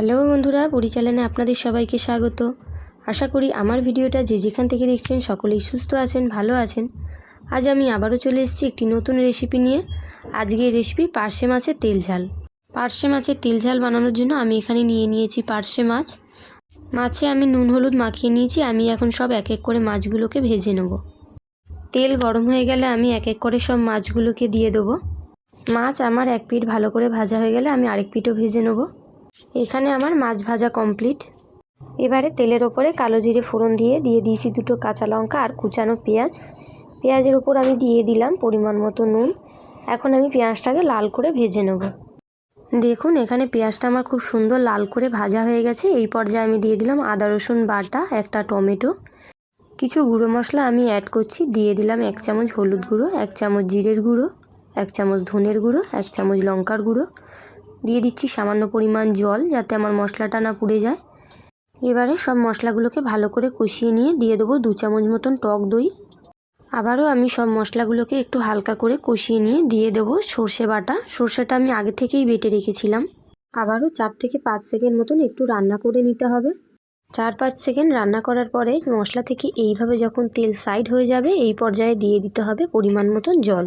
Hello বন্ধুরা পরিচালনে আপনাদের সবাইকে স্বাগত। আশা করি আমার ভিডিওটা যে যেখান থেকে দেখছেন সকলেই সুস্থ আছেন, ভালো আছেন। আজ আমি আবারও চলে এসেছি একটি নতুন রেসিপি নিয়ে। আজকের রেসিপি পার্শে মাছের তেল ঝাল। পার্শে মাছের তেল ঝাল বানানোর জন্য আমি এখানে নিয়ে নিয়েছি পার্শে মাছ। মাছে আমি নুন হলুদ মাখিয়ে নিয়েছি, আমি এখন সব এক এক করে মাছগুলোকে ভেজে নেব। তেল গরম হয়ে গেলে আমি এক এক করে সব মাছগুলোকে দিয়ে দেবো। মাছ আমার এক পিঠ ভালো করে ভাজা হয়ে গেলে আমি আরেক পিঠও ভেজে নেব। এখানে আমার মাছ ভাজা কমপ্লিট এবারে তেলের ওপরে কালো জিরে ফোড়ন দিয়ে দিয়ে দিয়েছি দুটো কাঁচা লঙ্কা আর কুচানো পেঁয়াজ। পেঁয়াজের ওপর আমি দিয়ে দিলাম পরিমাণ মতো নুন। এখন আমি পেঁয়াজটাকে লাল করে ভেজে নেব। দেখুন, এখানে পেঁয়াজটা আমার খুব সুন্দর লাল করে ভাজা হয়ে গেছে। এই পর্যায়ে আমি দিয়ে দিলাম আদা, রসুন বাটা, একটা টমেটো। কিছু গুঁড়ো মশলা আমি অ্যাড করছি। দিয়ে দিলাম এক চামচ হলুদ গুঁড়ো, এক চামচ জিরের গুঁড়ো, এক চামচ ধনের গুঁড়ো, এক চামচ লঙ্কার গুঁড়ো। দিয়ে দিচ্ছি সামান্য পরিমাণ জল যাতে আমার মশলাটা না পুড়ে যায়। এবারে সব মশলাগুলোকে ভালো করে কষিয়ে নিয়ে দিয়ে দেবো দু চামচ মতন টক দই। আবারও আমি সব মশলাগুলোকে একটু হালকা করে কষিয়ে নিয়ে দিয়ে দেবো সর্ষে বাটা। সর্ষেটা আমি আগে থেকেই বেটে রেখেছিলাম। আবারও চার থেকে পাঁচ সেকেন্ড মতন একটু রান্না করে নিতে হবে। চার পাঁচ সেকেন্ড রান্না করার পরে মশলা থেকে এইভাবে যখন তেল সাইড হয়ে যাবে, এই পর্যায়ে দিয়ে দিতে হবে পরিমাণ মতন জল।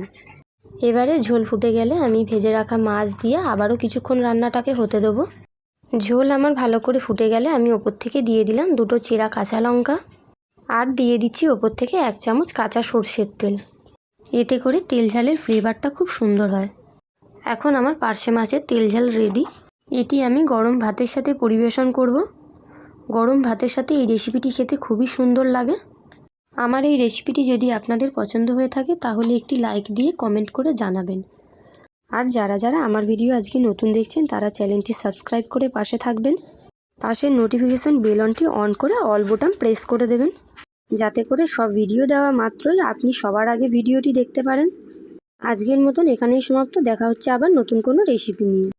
এবারে ঝোল ফুটে গেলে আমি ভেজে রাখা মাছ দিয়ে আবারও কিছুক্ষণ রান্নাটাকে হতে দেবো। ঝোল আমার ভালো করে ফুটে গেলে আমি ওপর থেকে দিয়ে দিলাম দুটো চেরা কাঁচা লঙ্কা আর দিয়ে দিচ্ছি ওপর থেকে এক চামচ কাঁচা সর্ষের তেল। এতে করে তেল ঝালের ফ্লেভারটা খুব সুন্দর হয়। এখন আমার পার্শে মাছের তেল ঝাল রেডি এটি আমি গরম ভাতের সাথে পরিবেশন করব। গরম ভাতের সাথে এই রেসিপিটি খেতে খুবই সুন্দর লাগে। আমার এই রেসিপিটি যদি আপনাদের পছন্দ হয়ে থাকে, তাহলে একটি লাইক দিয়ে কমেন্ট করে জানাবেন। আর যারা যারা আমার ভিডিও আজকে নতুন দেখছেন, তারা চ্যানেলটি সাবস্ক্রাইব করে পাশে থাকবেন। পাশের নোটিফিকেশান বেলনটি অন করে অল বোটাম প্রেস করে দেবেন। যাতে করে সব ভিডিও দেওয়া মাত্রই আপনি সবার আগে ভিডিওটি দেখতে পারেন। আজকের মতন এখানেই সমাপ্ত। দেখা হচ্ছে আবার নতুন কোনো রেসিপি নিয়ে।